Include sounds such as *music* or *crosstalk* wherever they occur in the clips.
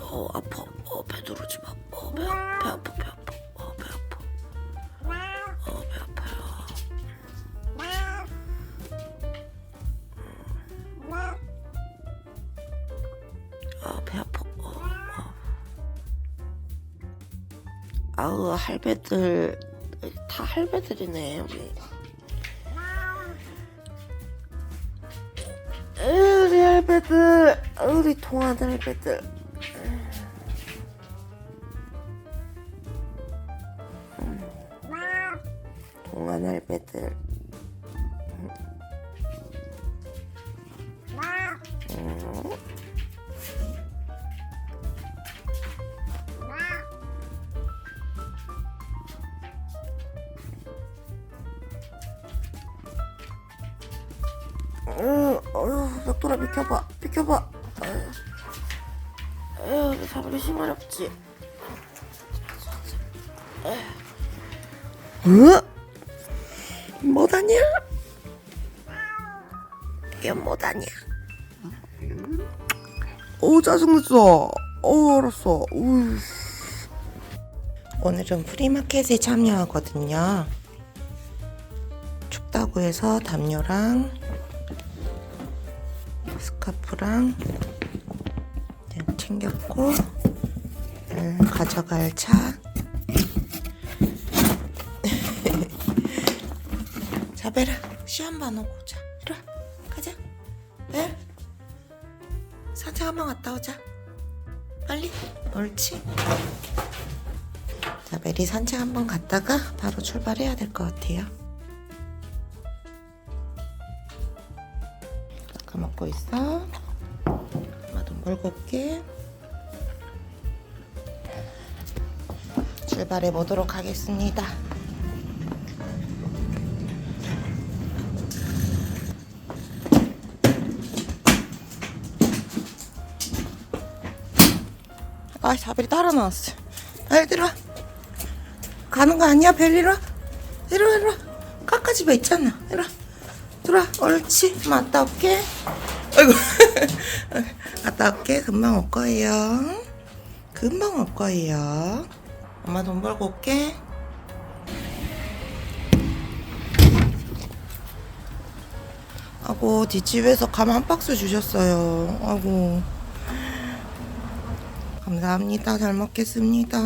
어 아파. 어배 누르지 마어배 배 아파 배 아파. 어배 아파. 어배 아파요. 어배 아파. 어, 어. 아우 할배들 다 할배들이네 우리. 우리 할배들 우리 동안 할배들 동안 할배들 음. 어, 벽돌아 비켜봐, 비켜봐. 아유, 잡을 힘이 없지. 어? 뭐다냐? 이게 뭐다냐? 오 짜증났어. 어 알았어. 우. 오늘은 프리마켓에 참여하거든요. 춥다고 해서 담요랑 스카프랑 네, 챙겼고 음, 가져갈 차. 자베라 시험 봐 오고 오자. 이리 와 가자. 벨 산책 한번 갔다 오자. 빨리 옳지? 자 메리 산책 한번 갔다가 바로 출발해야 될 것 같아요 먹고 있어 엄마도 물고 올게 출발해 보도록 하겠습니다 아, 자벨이 따라 나왔어. 아, 얘들아. 가는 거 아니야, 벨리라? 이리 와, 이리 와. 깎아 집에 있잖아. 이리 와. 들어와. 옳지. 엄마 갔다 올게. 아이고. *laughs* 갔다 올게. 금방 올 거예요. 금방 올 거예요. 엄마 돈 벌고 올게. 아고, 뒷집에서 감 한 박스 주셨어요. 아고. 감사합니다. 잘 먹겠습니다.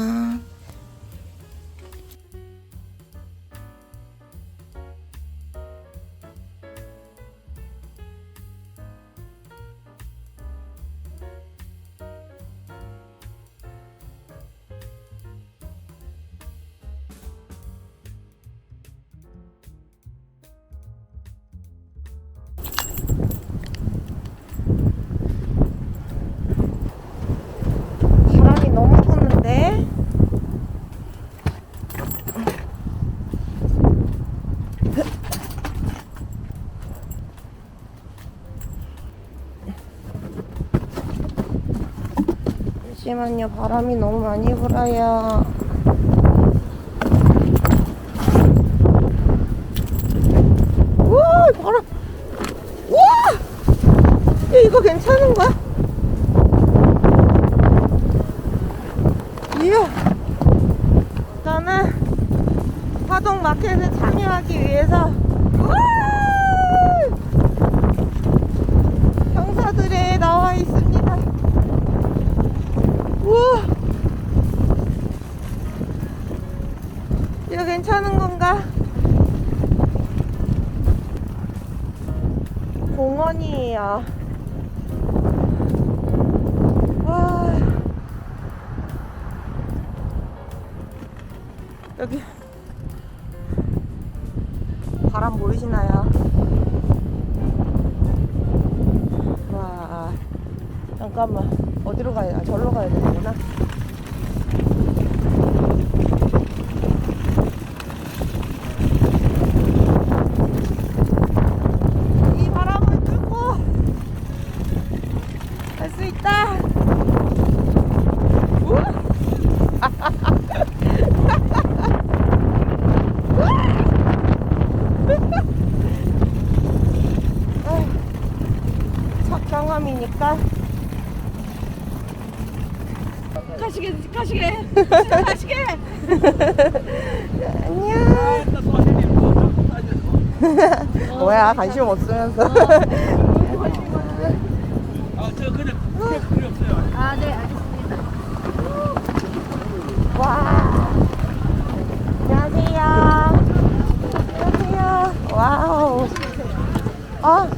잠시만요, 바람이 너무 많이 불어요. 우와, 바람! 우와! 야, 이거 괜찮은 거야? 이야 저는 화동 마켓에 참여하기 위해서 우와! 경사들에 나와 우와 이거 괜찮은 건가? 공원이에요. 와. 여기. 바람 보이시나요? 와. 잠깐만 어디로 가야 아, 절로 가야 되는구나 이 바람을 뚫고 갈 수 있다 우와! 첫 경험이니까 가시게 가시게. *laughs* 안녕. 뭐야 관심 없으면서. 아저 그냥 필요 없어요. 아네 알겠습니다. 와. 안녕하세요. 안녕하세요. 와우. 아.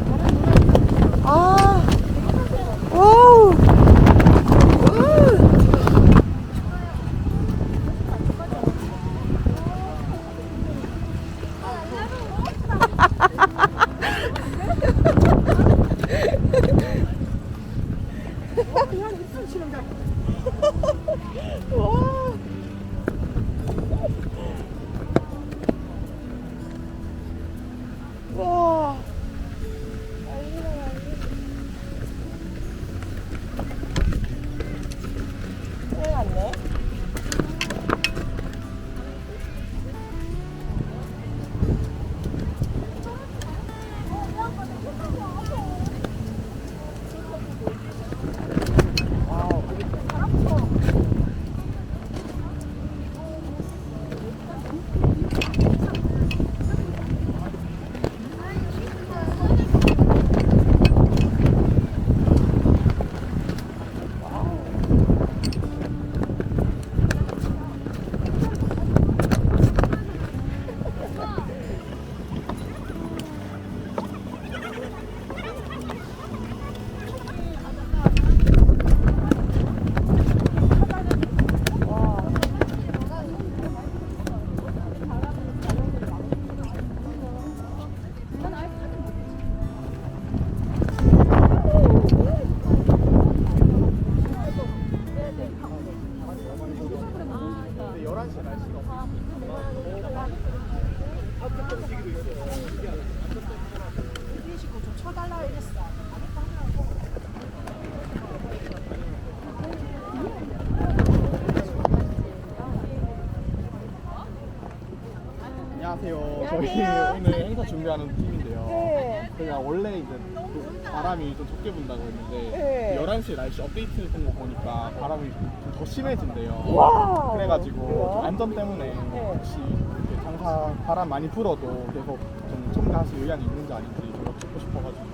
안녕하세요. 저희 오늘 행사 준비하는 팀인데요. 네. 저희가 원래 이제 또 바람이 좀 적게 분다고 했는데 네. 11시 날씨 업데이트 본거 보니까 바람이 좀 더 심해진대요. 와. 그래가지고 그래요? 안전 때문에 혹시 이렇게 장사 바람 많이 불어도 계속 좀 첨가하실 의향이 있는지 아닌지 저거 듣고 싶어가지고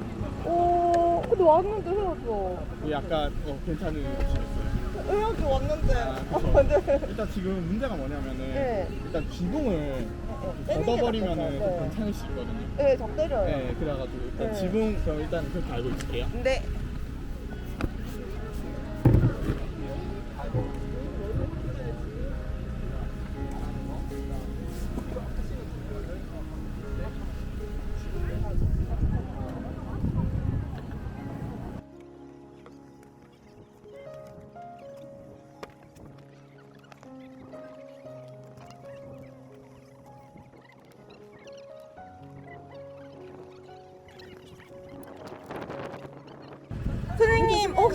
오, 근데 왔는데 헤어져. 약간 어, 괜찮으시겠어요? 헤어져 왔는데. 아, 어, 네. 일단 지금 문제가 뭐냐면은 네. 일단 지붕을 떼는 게 걷어버리면은 낫겠다. 네. 괜찮으시거든요. 네, 적 때려요. 네, 그래가지고 일단 네. 지붕 저 일단 그렇게 알고 있을게요. 네.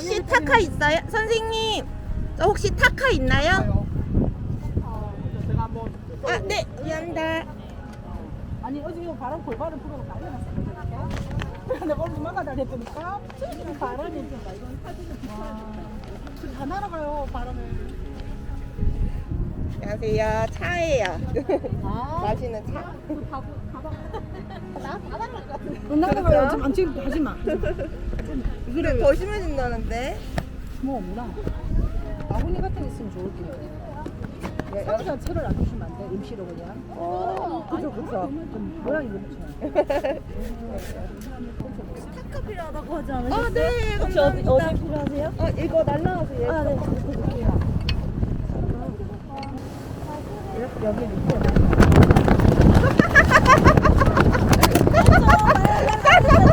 혹시 타카 있어요? 선생님 저 혹시 타카 있나요? 제가 한번 아, 네. 미안합니다. 아니 어제 이거 바람 골반을 불어서 날려놨어. 근데 오늘 누나가 날렸더니까 바람이 좀 나. 이건 사진을 비춰야 다 날아가요 바람에. 안녕하세요. 차예요. 아. 마시는 차. 나다 날아갈 것 같은데. 못 날아가요. 지금 안 지금 하지 마. 그래 더 심해진다는데. 뭐 없나? 바구니 같은 거 있으면 좋을 텐데. 네, 상자 채를 안 주시면 안 돼? 임시로 그냥. 어, 그죠 그죠. 좀 모양이 그렇죠. 스타카 필요하다고 하지 않으셨어요? 아, 네. 혹시 감사합니다. 어디, 어디 필요하세요? 어, 이거 날라와서 얘. 아, 네. 드릴게요. 여기 밑에. *laughs* *laughs*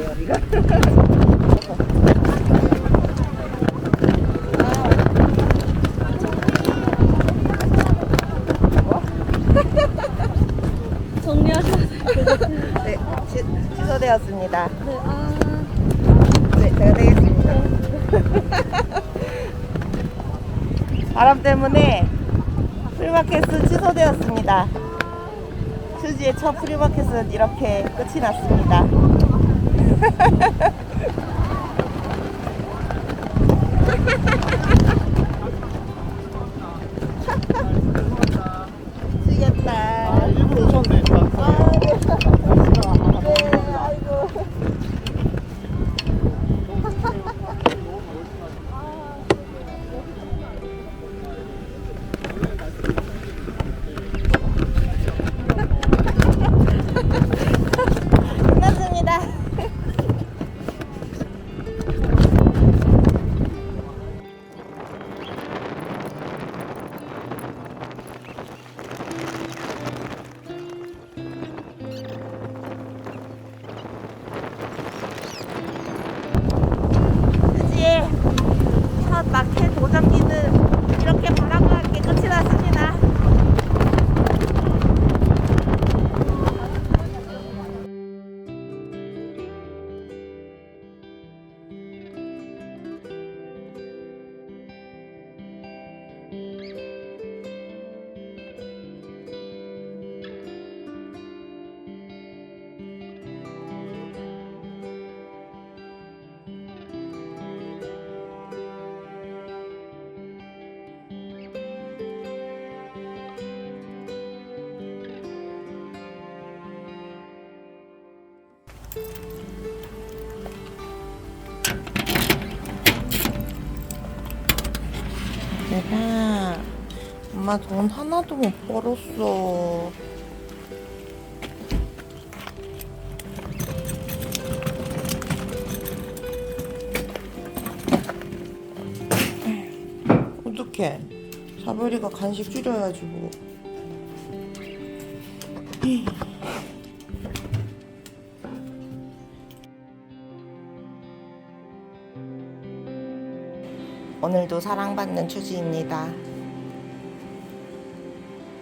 *laughs* 네, 취소되었습니다. 네, 아. 네, 제가 되겠습니다. 바람 때문에 프리마켓은 취소되었습니다. 휴지의 첫 프리마켓은 이렇게 끝이 났습니다. *laughs* 미치겠다. 아, 일부러 오셨네. 아, 네. 엄마 돈 하나도 못 벌었어. 어떡해. 사별이가 간식 줄여야지 뭐. 오늘도 사랑받는 추지입니다.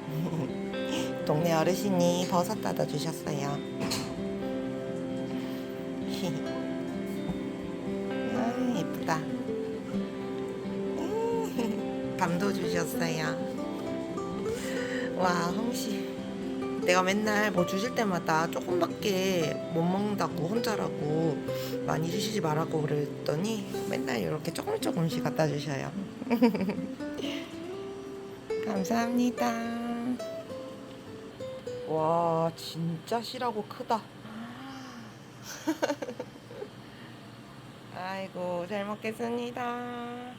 *laughs* 동네 어르신이 버섯 따다 주셨어요. *laughs* 아, 예쁘다. 밤도 주셨어요. 와, 홍시. 내가 맨날 뭐 주실 때마다 조금밖에 못 먹는다고 혼자라고 많이 주시지 말라고 그랬더니 맨날 이렇게 조금 조금씩 갖다 주셔요. *laughs* 감사합니다. 와, 진짜 실하고 크다. *laughs* 아이고, 잘 먹겠습니다.